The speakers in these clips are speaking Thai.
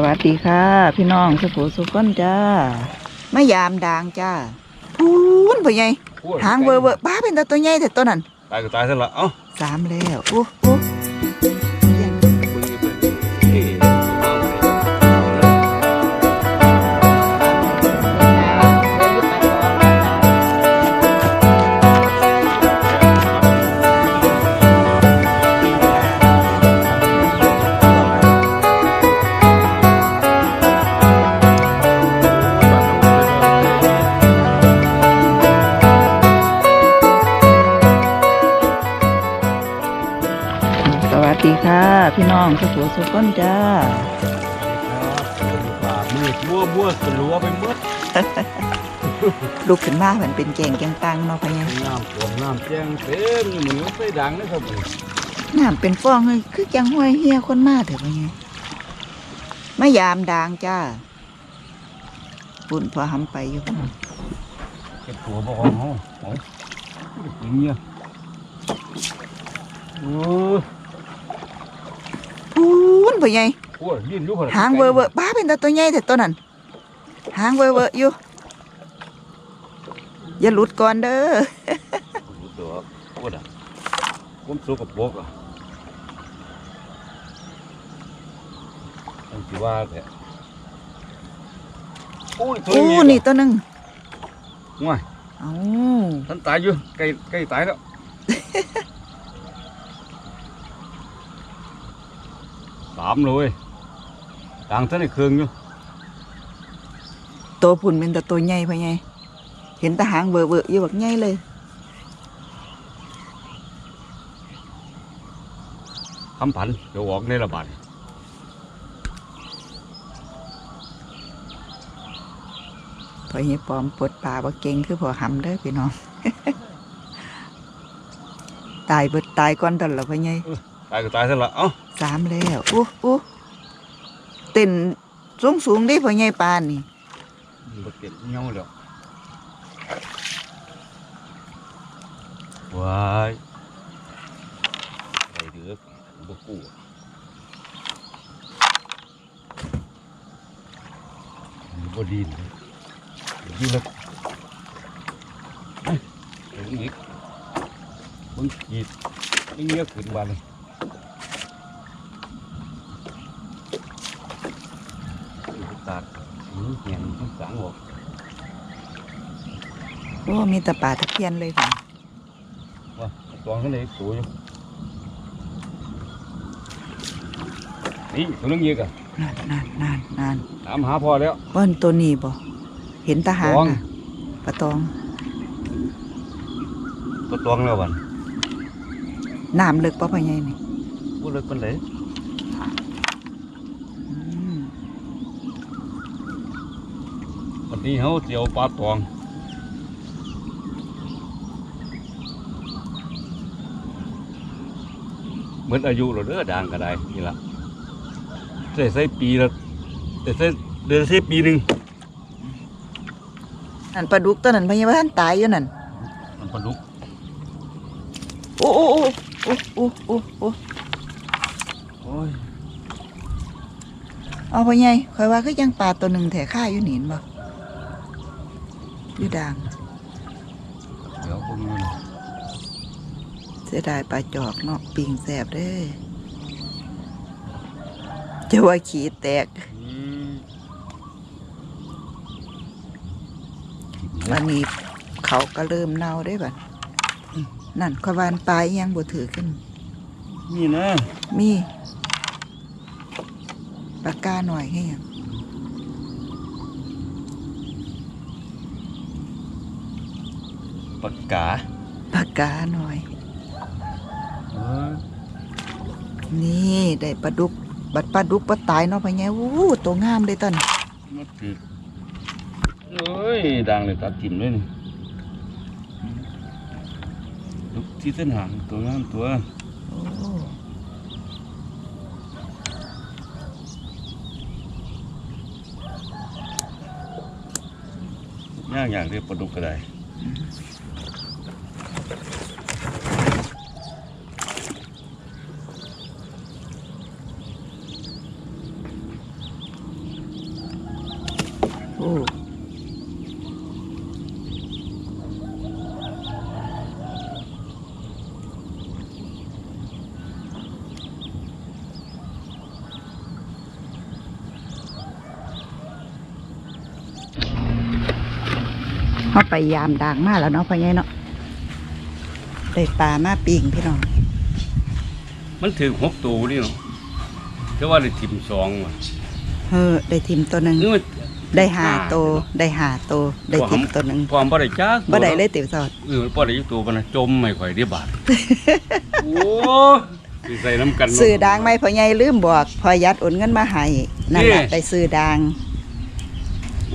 สวัสดีค่ะ พี่น้องสุขุสุขนจ้าไมายามด่างจ้าพูนพ่อใหญ่หางเวอร์เวอร์ป้าเป็นตาตัวใหญ่แต่ตัวนั้นตายก็ตายซะละเอ้าสามแล้วโอ้โอ้ องสุขุสุขนจ้ามืดมั่วมั่วสลัวไปหมดลุกขึ้นมาเหมือนเป็นแกงแกงตังเนาะพ่อใหญ่น้ำท่วมน้ำแจ้งเต็มอยู่เหมือนไฟดังนะครับผมน้ำเป็นฟองเลยคือจังห้วยเฮียคนมาเถอะพ่อใหญ่ไมายามด่างจ้าปุ่นพอหำไปอยู่พุ่นเก็บตัวบ่ของเขาโอ้ยอย่างเงี้ยโอ้ย พูนพ่อใหญ่โอ้ยลิ้นอยู่พอหางเวอร์เวอร์ป้าเป็นตาตัวใหญ่แต่ตัวนั้นหางเวอร์เวอร์อยู่อย่าหลุดก่อนเด้อตัวโอ้ยอะผมสู้กับปกอะต้องคิดว่าแต่โอ้ยตัวโอ้นี้นี่ตัวหนึงง่ายเอ้าท่านตายอยู่ใกล้ใกล้ตายแล้ว สามเลยต่างท่านในเครื่องอยู่ตัวพุ่นเป็นตาตัวใหญ่พ่อใหญ่เห็นแตาหางเวอร์เวอร์อยู่แบบใหญ่เลยคำผันเดี๋ยวออกในระบาดพ่อใหญ่ปลอมปวดปลาบ่เก่งคือพ่อหำเด้อพี่น้อง ตายเบิดตายก่อนตอนละพ่อใหญ่ ตายก็ตายซะละเอ้าสามแล้วอู้อู้เต้นสูงสูงๆเดิพ่อใหญ่ปานนี่บดเก็บเงี้ยวแล้วว้ายไอ้เดือกบกูบดีเลยดีแล้วเอ้ยเดี๋ยวอีกมึงกีดมึงเงี้ยขึ้นมาเลยตัดหืม เหียนทั้งสางออกโอ้มีแต่ปลาตะเพียนเลยค่ะว่าตอนข้างในสวยอยู่นี่ตัวนึงยิงอะนานนานนานนานถามหาพ่อแล้วว่านตัวนี้บ่เห็นตาหางตองน่ะปลาตองก็ตวงแล้วบันน้ำลึกปะพ่อใหญ่นี่พูดเลยเป็นไร อืม วั นนี้เขาเจียวปลาตวงเหมือนอายุเราเด้อด่างก็ได้นี่ละใส่ใส่ปีละแต่ใส่เดือนใส่ปีหนึ่งนั่นปลาดุกตัวนั้นพ่อใหญ่ว่าท่านตายอยู่นั่นมันปลาดุกโอ้โอ้โอ้โอ้โอ้โอ้โอ้โอ้ยเอาพ่อใหญ่คอยว่าคือยังปลาตัวหนึ่งแถค่าอยู่หนีนบ่ อยู่ด่าง เดี๋ยวพวกนี้นะเสียดายปลาจอกเนาะปิงแสบเด้อจะว่าขี้แตกอืมวันนี้เขาก็เริ่มเน่าได้บัดนั่นขวานปลายยังบ่ถือขึ้น นี่นะ มี ปากกาหน่อยให้ยัง ปากกาปากกาหน่อยเออนี่ได้ปลาดุก บัดปลาดุกปลาตายเนาะพ่อใหญ่วู้ตัวงามเลยต้นมาถึกเอ้ยดังเลยตัดถิ่มเลยนี่ลุกที่เส้นหางตัวงามตัวโอ้ย่างอย่างเรียกปลาดุกก็ได้ อ้ เขาไปยามด่างมาแล้วเนาะพ่อใหญ่เนาะได้ปลามาปิ่งพี่น้องมันถึงหกตัวนี่เนาะแต่ว่าได้ทิมสองว่ะเออได้ทิมตัวหนึ่งนี่มัน ได้หาโตวได้หาโตวได้ทิมตัวหนึ่งความบ่ได้จักบ่ได้เลยติ๋วสอดเออบ่ได้จักตัวปานนะจมไม่ค่อยได้บาทโอ้สิใส่น้ำกันเนาะซื้อดางไหม่พ่อใหญ่ลืมบอกพอยัดโอนเงินมาให้นั่นแหละนี่ได้ซื้อดาง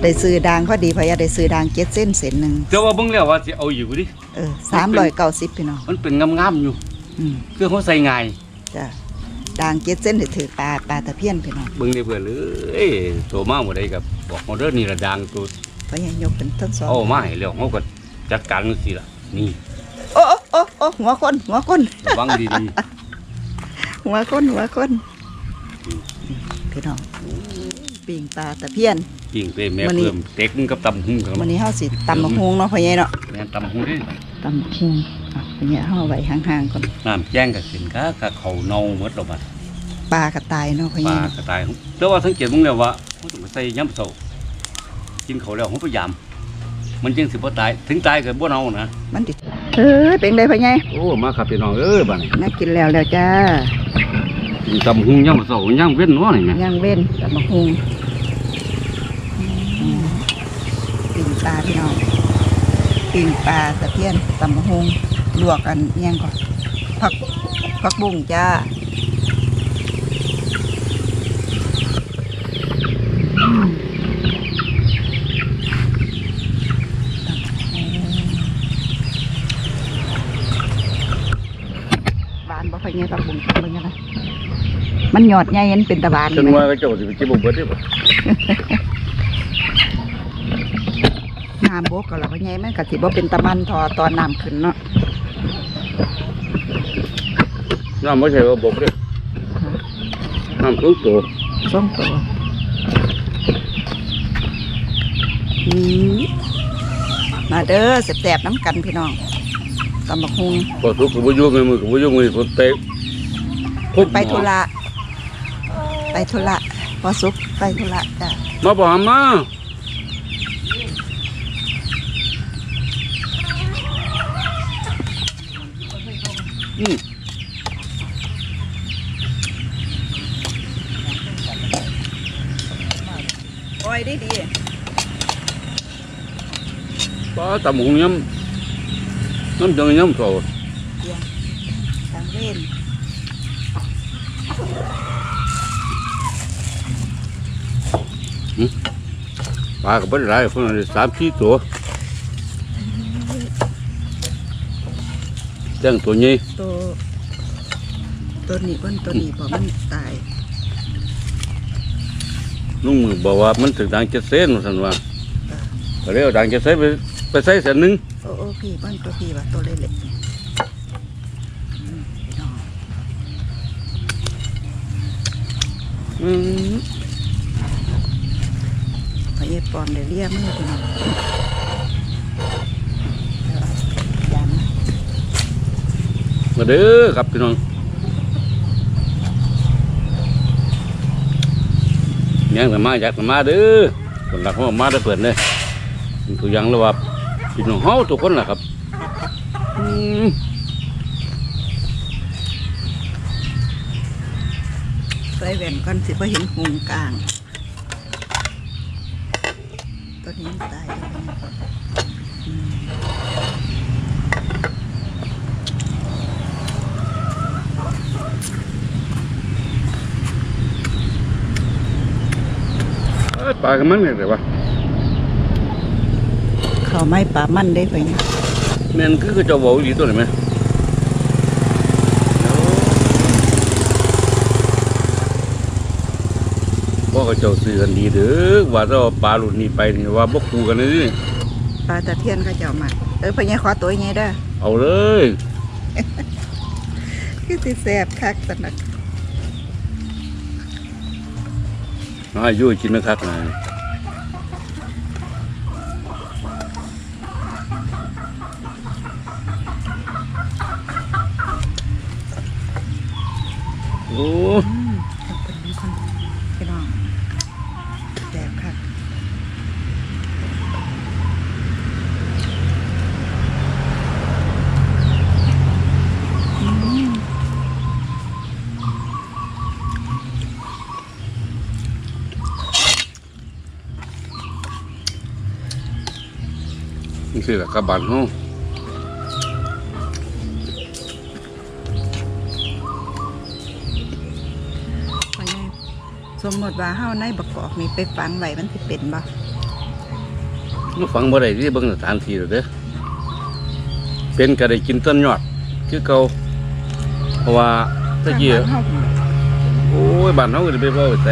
ได้ซื้อดางพอดีพอยัดได้ซื้อดางเจ็ดเส้นเส้นหนึ่งแต่ว่าเบิ่งแล้วว่าสิเอาอยู่ดิเออสามร้อยเก้าสิบพี่น้องมันเป็นงามๆอยู่อืมคือเขาใส่ง่ายจ้ะดางเจ็ดเส้นถือถือปลาปลาตะเพียนพี่น้องเบิ่งได้เพื่อนเลยโตมาบ่ได้กับบอกมาเด้อนี่ละดังตัวพอใหญ่ยกเป็นทั้งสองเอามาให้แล้วเฮาก็จัดการจังซี่ล่ะนี่โอ้โอ้โอ้โอ้หัวคนหัวคนระวังดีหัวคนหัวคนพี่น้องปิ่งปลาตะเพียน ๆปิ้งไปแม่มื้อนี้เพิ่มเต็กกับตำหุ่งกันวันนี้เฮาสิตำมะฮวงเนาะพ่อใหญ่เนาะแม่นตำหุ่งดิตำมะฮวงอะพ่อใหญ่เฮาเอาไว้ห่างๆก่อนน้ำแจ้งก็ขึ้นกะกะเขาเน่าหมดแล้วบัดปลากระตายเนาะพ่อปใหญ่ลากระต่ายแต่ว่าสังเกตมึงแล้วว่าเขาต้องไปใส่ยำเสากินเขาวแล้วเขาพยายามมันจึงสิบ่ตายถึงตายก็บ่เน่านะมันติดเออเป็นไดพ่อใหญ่โอ้มาครับพี่น้องเอ้ยบัดนี้น่ากินแล้วแล้วจ้ากินตำหุ่งยำเสายำเว้นเนาะนี่แม่ย่างเว้นตำมะฮวงอืม ปลาพี่น้องปิ่งปลาตะเพียนตำมะฮงลวกกันยังก่อนผักผักบุ้งจ้าอืมหวานบ่ค่อยไงผักบุ้งเป็นยังไงมันหยอดใหญ่ยันเป็นตะบานจนไหมว่าก็เจ้าสิไปเก็บบ่เบิดเด้ บ่น้ำบกก็แล้วพ่อใหญ่มันก็สิบ่เป็นตะมันทอตอนน้ำขึ้นเนาะน้ำบ่ใช่ว่าบ่เด้น้ำทุกตัวส่งตัวอืมมาเด้อแสบๆน้ำกันพี่น้องตำบักฮุงพอทุกก็บ่อยู่แม่มือก็บ่อยู่มือผมเตะคุบไปธุระไปธุระพอสุกไปธุระจ้ะมาบ่หามา อืมโอ้ยได้ดีปลาตำหุ่งยำน้ำจังยำเสาทางเว้นปลาก็บ่ได้หลายเพิ่นได้สามสี่ตัว แจ้งตัวใหญ่ตัวตัวนี้เพิ่นตัวนี้บอกมันตายลุงมือบอกว่ามันถึงดังเจ็ดเส้นว่าซั่นว่าก็เลยเอาดังเจ็ดเส้นไปไปใส่เส้นหนึงโอ้โอ้พี่เพิ่นตัวพี่ว่าตัวเล็กๆอืมพี่น้องอืมพระเยปอมได้เรียกมือพี่น้องเอายัน มาเด้อครับพี่น้องยังแต่มาอยากแต่มาเด้อคนรักเขามาได้เปิดเลยตัวอย่างแล้วว่าพี่น้องเฮาทุกคนล่ะครับใส่แว่นก่อนสิบ่เห็นหงกลาง ตัวนี้มันตายแล้วอืม เอ้ย ปลากันมันเนี่ยแต่ว่าเขาไม่ปลามันได้ไปเนี่ยแม่นคือคือเจ้าบอกอีหลีตัวไหนไหมพ่อกับเจ้าซื้อกันดีเด้อว่าเราเอาปลาหลุดนี้ไปนี่ว่าบ่คู่กันเลยนี่ปลาตะเพียนเขาเจ้ามา เออพญาขอตัวใหญ่เด้อเอาเลย คือสิแสบคักสนัก น้อยยุ่ยกินไหมครับนายโอ้ นี่คือกับบ้านเฮาเพราะไงสมมติว่าเฮาในบักกอกนี่ไปฝังไว้มันสิเป็นบ่มันฟังบ่ได้ที่เบิ่งสถานที่แล้วเด้อเป็นก็ได้กินต้นยอด คือเก่าเพราะว่าตะกี้ทางบ้านเฮาพุ่นบ่โอ้ยบ้านเฮาก็สิไปเว้าไส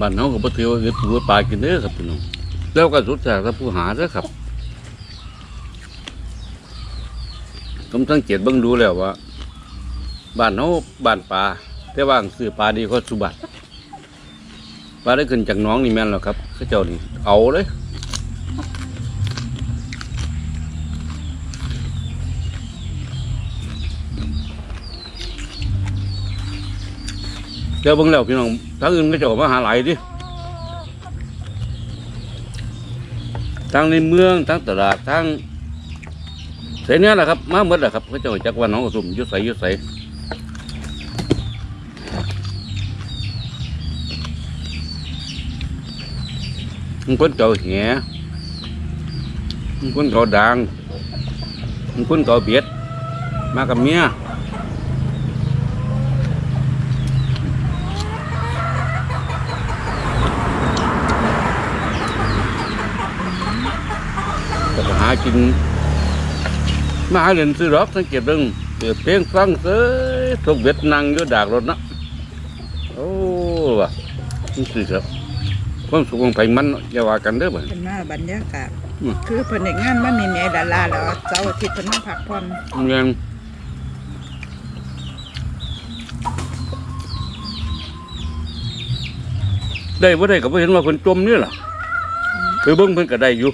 บ้านเฮาก็บ่ถือว่าอึดหัวปลากินเด้อครับพี่น้องแล้วก็สุดแสกถ้าผู้หาเด้อครับผมสังเกตเบิ่งดูแล้วว่าบ้านเฮาบ้านปลาแต่ว่าซื้อปลาดีกว่าสุบัติปลาได้ขึ้นจากน้องนี่แม่นแล้วครับเขาเจ้านี่เอาเลย เจ้าเบิ่งแล้วพี่น้องทางอื่นก็เจ้ามาหาหลายดิทั้งในเมืองทั้งตลาดทั้งเสเนี้ยแหละครับ มาหมดแหละครับเขาเจ้าจักว่าน้องกระสุ่มยุดใสยุดใสมันคนเก่าแหมันคนเก่าดังมันคนเก่าเบียดมากับเมียก็ไปหากิน มาหาเล่นซื้อรอบสังเกตเรื่องเปิดเพลงฟังเซ้ยทุกเบ็ดนั่งอยู่ดากรถนะโอ้ว่ะนี่สิครับความสุขของไผมันอย่าว่ากันเด้อบ่เป็นมาบรรยากาศอืมคือเพิ่นได้งานมาแม่ๆดาราแล้วเสาร์อาทิตย์เพิ่นมาพักผ่อนเรียนได้บ่ได้ก็บ่เห็นว่าเพิ่นจมนี่ล่ะไปเบิ่งเพิ่นก็ได้อยู่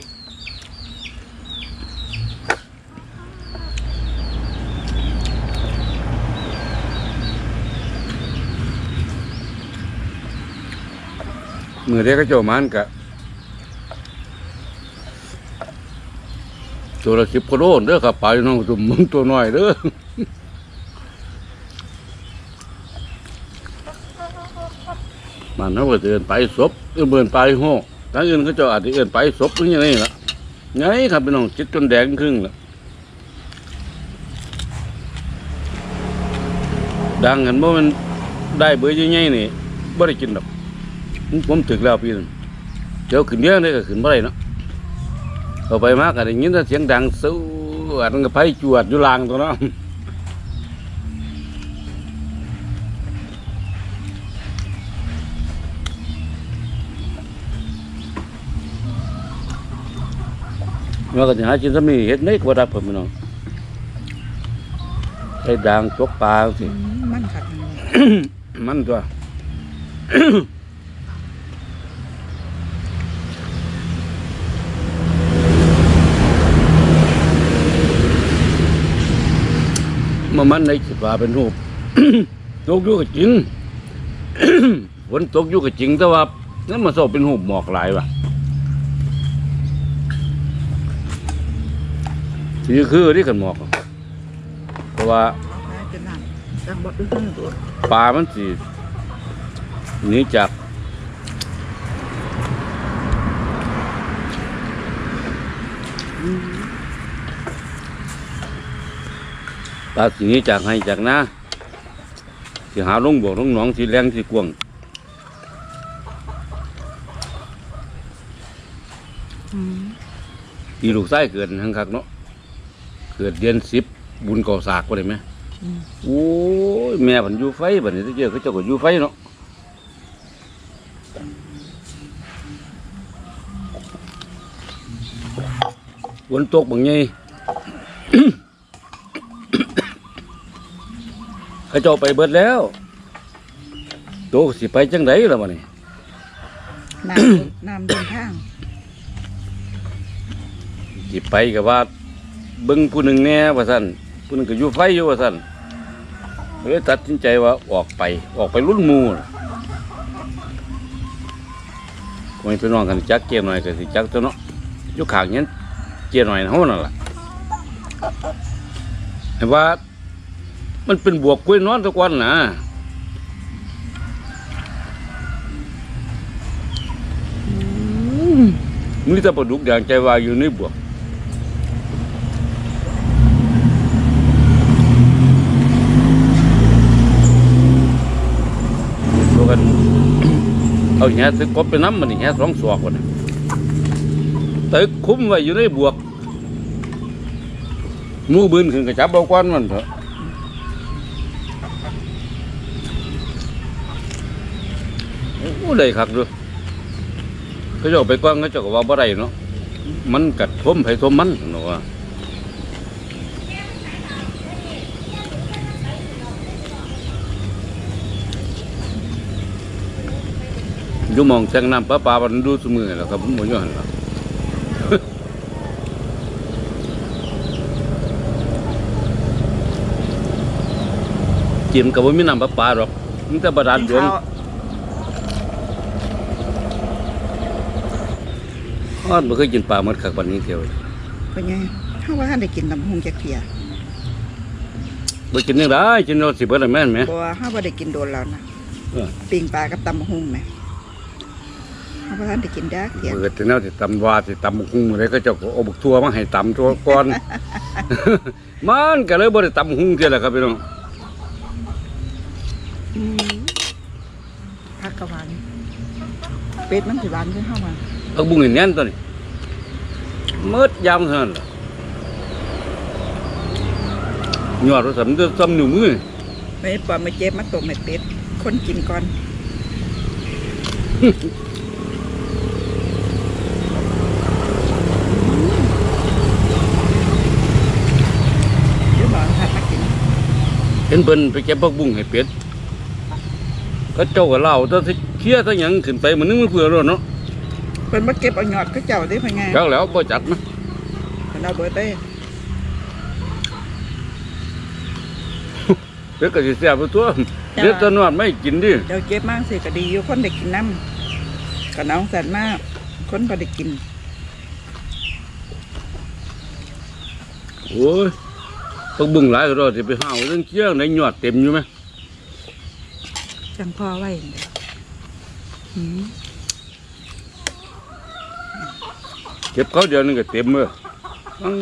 มือได้ก็เจ้ามันกะตัวละสิบกิโลเด้อครับปน้องตุ่มมึงตัวน้อยเด้อมันเขาก็เอินไปศพเอื่นไปโห่ทางอื่นเขาเจะอาจจะเอินไปศพอยังไงล่ะไงครับพี่น้องจิตจนแดงครึ่งละดังกันบ่ามันได้เบอร์ยังไงนี่บ่ได้กินดอก ผมถึกแล้วพี่นั่นเดี๋ยวขึ้นเยอะเลยก็ขึ้นบ่ได้เนาะเอาไปมากก็ได้ยินแต่เสียงดังสู้อันก็ไผจวดอยู่ลางตัวเนาะมันก็จะหากินสมีเห็ดไม่กว่าดับผมพี่น้องไอ้ด่างจกปลาสิอืมมันคักนั่นแหละมันตัว มามันในสิปลาเป็นรูปตกอยู่กับจริง ฝนตกอยู่กับจริง แต่ว่านั่นมาสอบเป็นหูปหมอกหลายว่ะนี่คือที่กันหมอกอะเพราะว่าเอาไปเป็นน้ำจังบ่อื้อตัวปลามันสิหนีจาก ปลาสิหนีจากให้จากนาสิหาลงบวกลงหนองสิแรงสิกวงปีลูกไส้เกิดทั้งคักเนาะเกิดเดือนสิบบุญก่อสากก็ได้ไหมโอ้ยแม่ผันยูไฟบัดนี้ที่เจอเขาเจ้าก็ยูไฟเนาะฝนตกบางไง เขาเจ้าไปเบิดแล้วโตสิไปจังไดล่ะบัดนี้น้ำ น้ำเดินทางสิไปกับว่าเบิ่งผู้หนึ่งแหน่ว่าซั่นผู้หนึ่งก็อยู่ไฟอยู่ว่าซั่นเลยตัดสินใจว่าออกไป ออกไปรุ่นหมู่น่ะคงพี่น้องกันจักเกียร์หน่อยก็สิจักตัวเนาะอยู่ข้างเนี้ยเกียร์หน่อยเฮานั่นล่ะแต่ว่า มันเป็นบวกกล้วยนอนทุกวันนะมีแต่ปลาดุกอย่างใจวายอยู่ในบวกดูกัน เอาแหตึกกบไปน้ำมันนี่แหสองศอกวันนี้ตึกคุ้มไว้อยู่ในบวกหมูบืนขึ้นกระจับเอาก้อนมันเถอะ อ้ได้คักด้วยเขาจะเอาไปก้อนเขาจะก็ว่าบ่ได้เนาะมันกัดทมไผทมมันเนาะว่าอยู่มองแทงน้ำปลาปลามันดูสมือแล้วครับผมบ่อยู่หันหรอกจิ้มกับว่ามีน้ำปลาปลาหรอกมันจะบาดาลดวง ข้าว อ้อนบ่เคยกินปลาหมดคักวันนี้เที่ยวเป็นไงถ้าว่าท่านได้กินตำบักหุงจักเทียบ่กินยังได้กินเอาสิเบิดแล้วแม่นไหมบ่ว่าถ้าว่าได้กินโดนแล้วนะเออปิ้งปลากับตำบักหุงไหมถ้าว่าท่านได้กินจักเทียเบิดแต่แนวสิตำว่าสิตำบักหุ่งมื้อใดก็เจ้าก็เอาบักทั่วมาให้ตำทั่วก่อน มันก็เลยบ่ได้ตำบักหุ่งเที่ยแหละครับพี่น้องผักกะหวานเป็ดมันสิหวานขึ้นเข้ามา เอาบุ้งนี่แน่นตัวนี้มืดยามเท่านั้นล่ะยอดว่าสำเร็จซ้ำนิ้วมือไม่ปลาไม่เจ็บมาตกเม็ดเป็ดคนกินก่อนเดี๋ยวบอกผัดมากินเห็นเพิ่นไปเก็บผักบุ้งให้เป็ดก็เจ้าก็เล่าแตสิเคลียร์ซะหยังขึ้นไปมันนึงมันเพื่อรถเนาะ เพิ่นมาเก็บเอาหยอดก็เจ้าได้เพิ่นไงจักแล้วบ่จัดนะเพิ่นเอาเบิดได้เด็กก็สิแซ่บไปตัวเด็ดแตะนวดไม่กินดิเดี๋ยวเก็บมากสิก็ดีอยู่คนได้กินน้ำก็น้องสันมาก คนบ่ได้กินโอ้ยผักบุ้งหลายก็รอสิไปห้าวเรื่องเคี้ยงในยอดเต็มอยู่ไหมจังพ่อไว้นี่หืม เก็บเขาเดียวนึงก็เต็มเลยอื้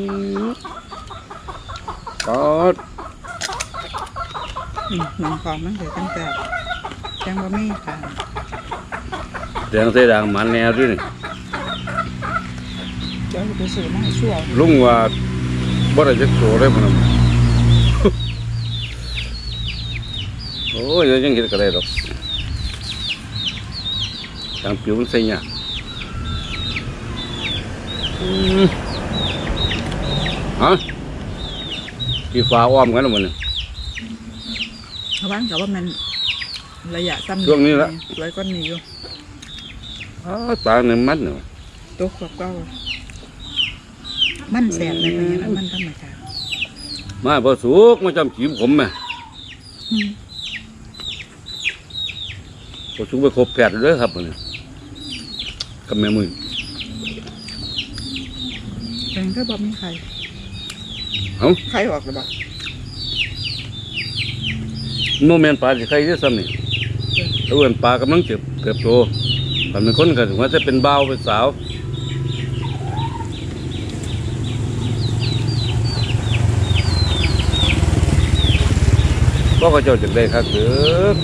อปอดอืมน้องของมันเดี๋ยวตั้งแต่จังบ่มีค่ะแดงใส่ด่างหมันแนวด้วยนี่เจ้าไปซื้อมาให้ชั่วลุงว่าบ่ได้จักโตเลยมันนะโอ้ยยังเห็นก็ได้ดอกทางผิวมันใส่ยากอืม ฮะที่ฟ้าอ้อมกันแล้วมันน่ะเพราะว่ากับว่ามันระยะสั้นช่วงนี้ละสวยกว่านี้อยู่อ้าวปลาเนี่ยมันเนาะตัวขวบเก้ามันแสบเลยเป็นยังไงมันธรรมชาติมาพอสุกมาจำจีบผมไหมอืมพอสุกไปครบแปดเลยครับมันน่ะกับแม่มือ แปลงก็บ่มีใครเอ้าใครออกหรือเปล่าโมเมนต์ปลาสิใครจะซ้ำนี่ตัวเอินปลากำลังเติบเติบโตตอนเป็นคนก็ถึงว่าจะเป็นบ่าวเป็นสาวก็เขาเจ้าจะได้ครับเด้อ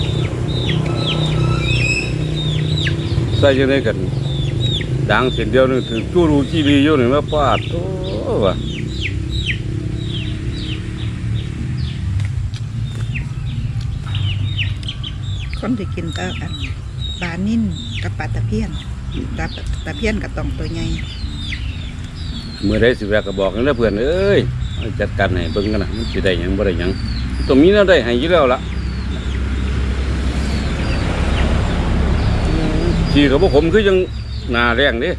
ใส่ยังไงกัน ดังเสียงเดียวนึงถึงจู้รูจีบีอยู่หนึ่งว่าปาดโอ้ว่ะคนที่กินก็อันปลานิ่นกับปลาตะเพียนปลาตะเพียนกับตองตัวใหญ่เมื่อได้สิแวกก็บอกกันนะเพื่อนเอ้ยเอาจัดการให้เบิ่งกันนะมันสิได้หยังบ่ได้หยังตรงนี้น่าได้ให้อยู่แล้วล่ะขี่กับพวกผมคือยังห นาแรงเด้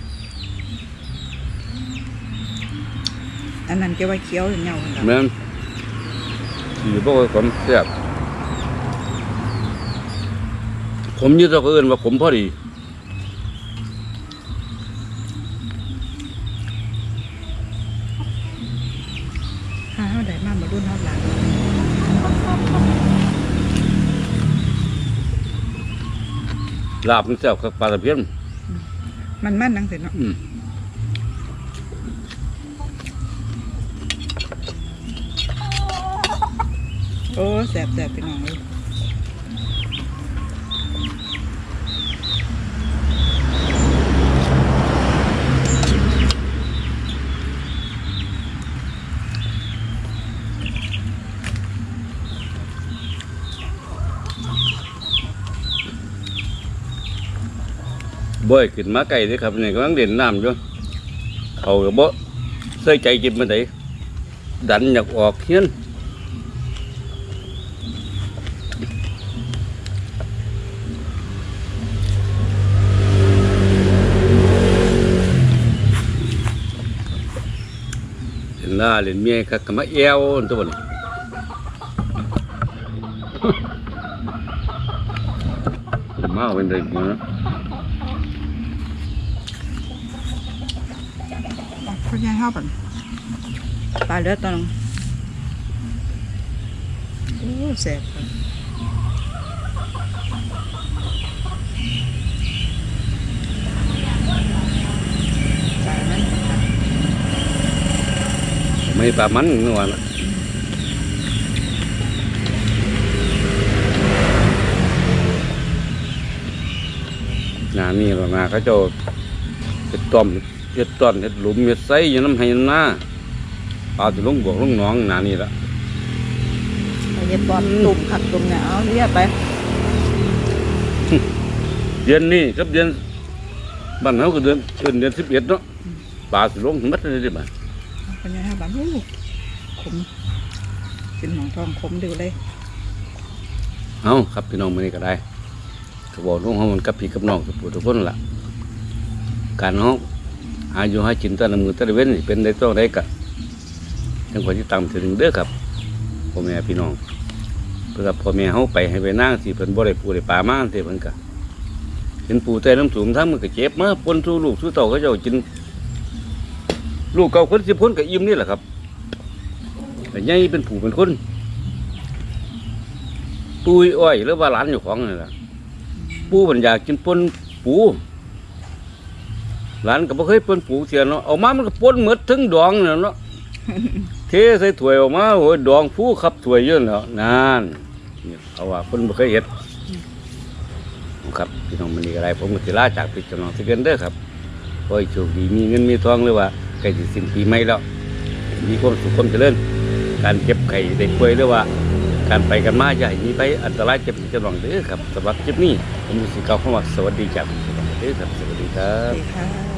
อันนั้นจะว่าเคี้ยวเหงาๆนั่นล่ะแม่นขี่พวกผมแซ่บผมอยืดตัวเอินว่าผมพอดีหาเฮาได้มามารุ่นเฮาหลังลาบมันแซ่บกับปลาตะเพียน มันมันนังเสร็จเนาะอืมโอ้แสบแสบพี่น้องเลย บ่อยขึ้นมาไกลเด้ครับนี่กำลังเด่นน้ำอยู่เขาก็บ่ใส่ใจกินมาได้ดันอยากออกเฮียนเห็นหน้าเล่นเมียคักก็มาแอวอันตัวนี้ มาเป็นได้กินนะเขาแย่ชอบแบบปลาเลือดตอนนึงโอ้แสบครับปรับไม่ปลามันนว่านานนี้หรอกนะเขาจะเห็ดต้อม เห็ดต้อนเห็ดหลุมเห็ดไซอยู่น้ำให้น้ำหน้าปลาจะลงบวกลงหนองหนานี่ละเอาเย็ดบอลตุ่มขัดตุ่มเนี่ยเอาเรียกไปเดือนนี้กับเดือนบ้านเขาก็เดือนเดือนเดือนสิบเอ็ดเนาะปลาสิลงมัดเลยได้บ้านเป็นไงฮะบ้านโอ้ขมเป็นหนองทองขมดูเลยเอาครับพี่น้องมานี่ก็ได้ก็บอกน้องเขามันกับพี่กับน้องกับปู่ทุกคนล่ะการเขาอายุให้จินตนามือตะเว้นเป็นได้ต้องได้กะจังหวะที่ตามถึงเด้อครับพ่อแม่พี่น้อง เพื่อพ่อแม่เขาไปให้ไปนั่งสิเพิ่นบ่ได้ปูได้ปลามาสิเพิ่นก็เห็นปูแต่น้ำสูงทั้งมันก็เจ็บมาปนสู่ลูกสู่เต่าเขาเจ้ากินลูกเก่าคนสิพ้นก็อิ่มนี่แหละครับแต่ใหญ่เป็นผู้เป็นคนปุยอ้อยหรือว่าหลานอยู่ของนี่ล่ะปูมันอยากกินปนปู หลานก็บ่เคยปนปูเสียเนาะเอามามันก็ปนหมดถึงดองเนี่ยเนาะเทใส่ถ้วยออกมาโอ้ยดองผู้ขับถ้วยเยอะแล้วนานนี่เอาว่าเพิ่นบ่เคยเฮ็ดครับพี่น้องมันนี่ก็ได้ผมก็สิลาจากพี่น้องสิเกินเด้อครับขอให้โชคดีมีเงินมีทองหรือว่าใกล้สิสิ้นปีใหม่แล้วมีความสุขความเจริญการเก็บไข่ได้ป่วยหรือว่า การไปกันมาอย่าให้มีไปอันตรายเจ็บจะหวังเด้อครับสำหรับคลิปนี้ผมสิกล่าวคำว่าสวัสดีจากพี่น้องเด้อครับสวัสดีครัโอบเคค่ะ